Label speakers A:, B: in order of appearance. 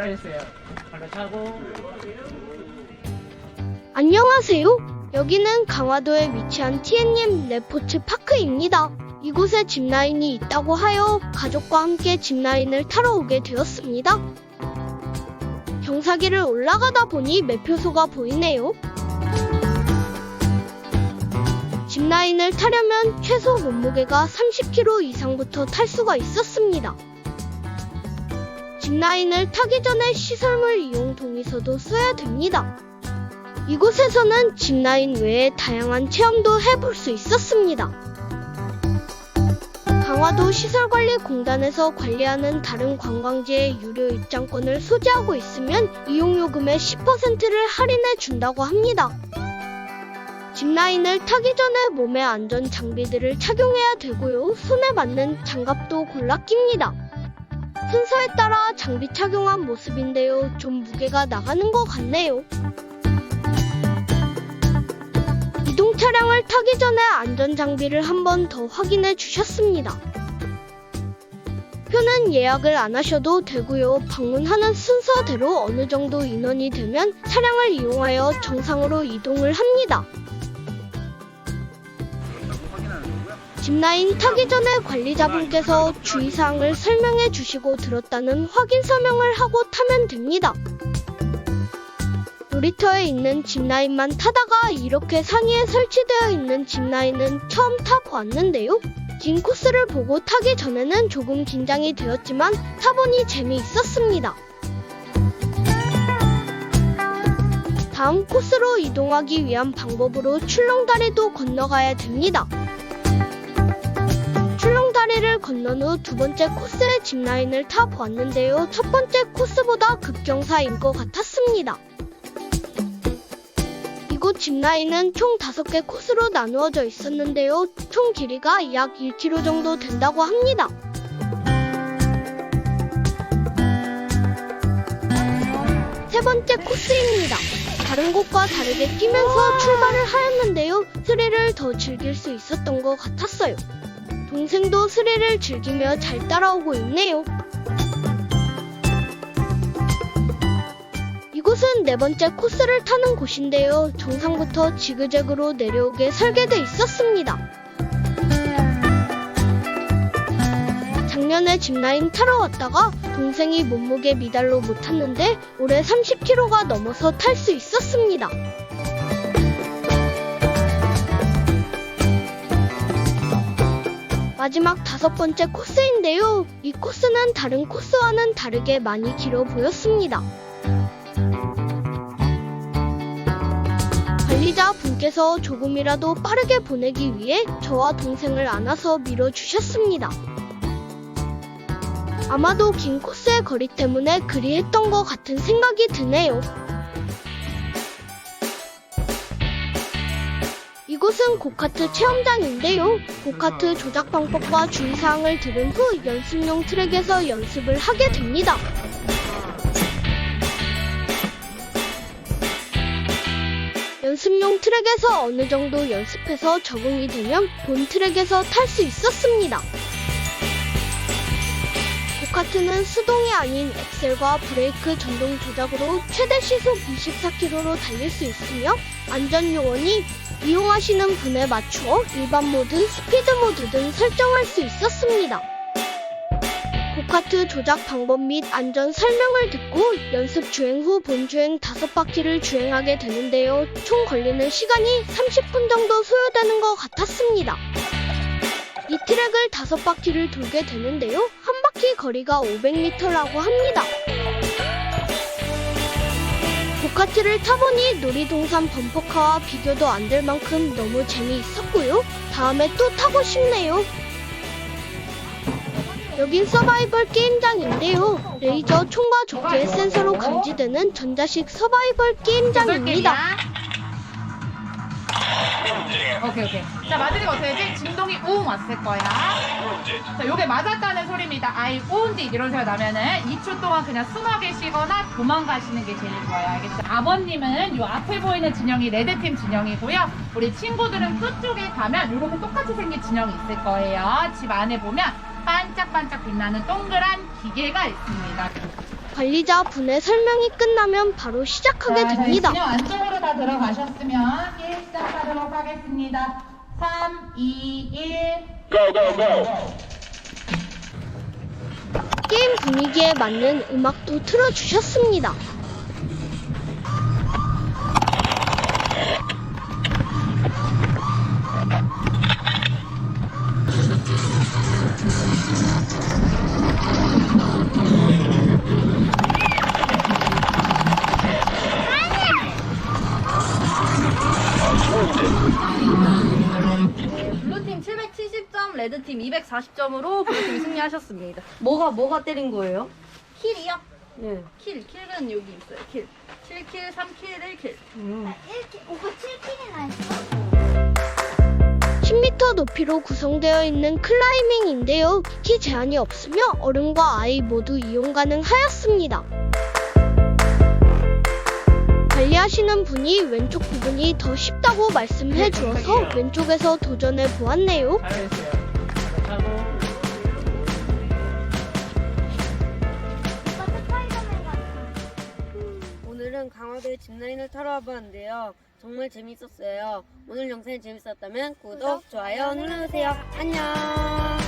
A: 잘하셨어요. 발로 차고.
B: 안녕하세요. 여기는 강화도에 위치한 TNM 레포츠 파크입니다. 이곳에 짚라인이 있다고 하여 가족과 함께 짚라인을 타러 오게 되었습니다. 경사기를 올라가다 보니 매표소가 보이네요. 짚라인을 타려면 최소 몸무게가 30kg 이상부터 탈 수가 있었습니다. 짚라인을 타기 전에 시설물 이용 동의서도 써야 됩니다. 이곳에서는 짚라인 외에 다양한 체험도 해볼 수 있었습니다. 강화도 시설관리공단에서 관리하는 다른 관광지의 유료 입장권을 소지하고 있으면 이용요금의 10%를 할인해 준다고 합니다. 짚라인을 타기 전에 몸에 안전 장비들을 착용해야 되고요. 손에 맞는 장갑도 골라 낍니다. 순서에 따라 장비 착용한 모습인데요. 좀 무게가 나가는 것 같네요. 이동 차량을 타기 전에 안전 장비를 한 번 더 확인해 주셨습니다. 표는 예약을 안 하셔도 되고요. 방문하는 순서대로 어느 정도 인원이 되면 차량을 이용하여 정상으로 이동을 합니다. 짚라인 타기 전에 관리자분께서 주의사항을 설명해 주시고 들었다는 확인 서명을 하고 타면 됩니다. 놀이터에 있는 짚라인만 타다가 이렇게 상위에 설치되어 있는 짚라인은 처음 타고 왔는데요. 긴 코스를 보고 타기 전에는 조금 긴장이 되었지만 타보니 재미있었습니다. 다음 코스로 이동하기 위한 방법으로 출렁다리도 건너가야 됩니다. 출렁다리를 건넌 후 두 번째 코스의 짚라인을 타 보았는데요. 첫 번째 코스보다 급경사인 것 같았습니다. 이곳 짚라인은 총 5개 코스로 나누어져 있었는데요. 총 길이가 약 1km 정도 된다고 합니다. 세 번째 코스입니다. 다른 곳과 다르게 뛰면서 출발을 하였는데요. 스릴을 더 즐길 수 있었던 것 같았어요. 동생도 스릴을 즐기며 잘 따라오고 있네요. 이곳은 네 번째 코스를 타는 곳인데요. 정상부터 지그재그로 내려오게 설계돼 있었습니다. 작년에 짚라인 타러 왔다가 동생이 몸무게 미달로 못 탔는데 올해 30kg가 넘어서 탈 수 있었습니다. 마지막 다섯 번째 코스인데요. 이 코스는 다른 코스와는 다르게 많이 길어 보였습니다. 관리자 분께서 조금이라도 빠르게 보내기 위해 저와 동생을 안아서 밀어주셨습니다. 아마도 긴 코스의 거리 때문에 그리 했던 것 같은 생각이 드네요. 이곳은 고카트 체험장인데요. 고카트 조작 방법과 주의사항을 들은 후 연습용 트랙에서 연습을 하게 됩니다. 연습용 트랙에서 어느 정도 연습해서 적응이 되면 본 트랙에서 탈 수 있었습니다. 고카트는 수동이 아닌 엑셀과 브레이크 전동 조작으로 최대 시속 24km로 달릴 수 있으며 안전 요원이 이용하시는 분에 맞추어 일반 모드, 스피드 모드 등 설정할 수 있었습니다. 고카트 조작 방법 및 안전 설명을 듣고 연습 주행 후 본주행 5바퀴를 주행하게 되는데요. 총 걸리는 시간이 30분 정도 소요되는 것 같았습니다. 이 트랙을 5바퀴를 돌게 되는데요. 한 바퀴 거리가 500m라고 합니다. 고카트를 타보니 놀이동산 범퍼카와 비교도 안 될 만큼 너무 재미있었고요. 다음에 또 타고 싶네요. 여긴 서바이벌 게임장인데요. 레이저 총과 조끼의 센서로 감지되는 전자식 서바이벌 게임장입니다.
C: 오케이 오케이. 자 마드리가 어떻게 되지? 진동이 웅 왔을 거야. 자 요게 맞았다는 소리입니다. 아이 온디 이런 소리가 나면은 2초 동안 그냥 숨어 계시거나 도망가시는 게 제일 좋아요. 알겠죠? 아버님은 요 앞에 보이는 진영이 레드팀 진영이고요. 우리 친구들은 끝쪽에 가면 요렇게 똑같이 생긴 진영이 있을 거예요. 집 안에 보면 반짝반짝 빛나는 동그란 기계가 있습니다.
B: 관리자 분의 설명이 끝나면 바로 시작하게
C: 자,
B: 됩니다.
C: 진영 안쪽으로 다 들어가셨으면 게임 시작하도록 하겠습니다. 3, 2, 1.
B: 게임 분위기에 맞는 음악도 틀어주셨습니다.
D: 240점으로 블루팀이 승리하셨습니다. 뭐가 뭐가 때린 거예요? 킬이요? 네. 킬, 킬은 여기 있어요. 킬. 7킬, 3킬, 1킬.
B: 10m 높이로 구성되어 있는 클라이밍인데요. 키 제한이 없으며 어른과 아이 모두 이용 가능하였습니다. 관리하시는 분이 왼쪽 부분이 더 쉽다고 말씀해 주어서 왼쪽에서 도전해 보았네요.
A: 잘했어요. 차고.
D: 오늘은 강화도에 짚라인을 타러 와봤는데요. 정말 재밌었어요. 오늘 영상이 재밌었다면 구독, 좋아요 눌러주세요. 안녕!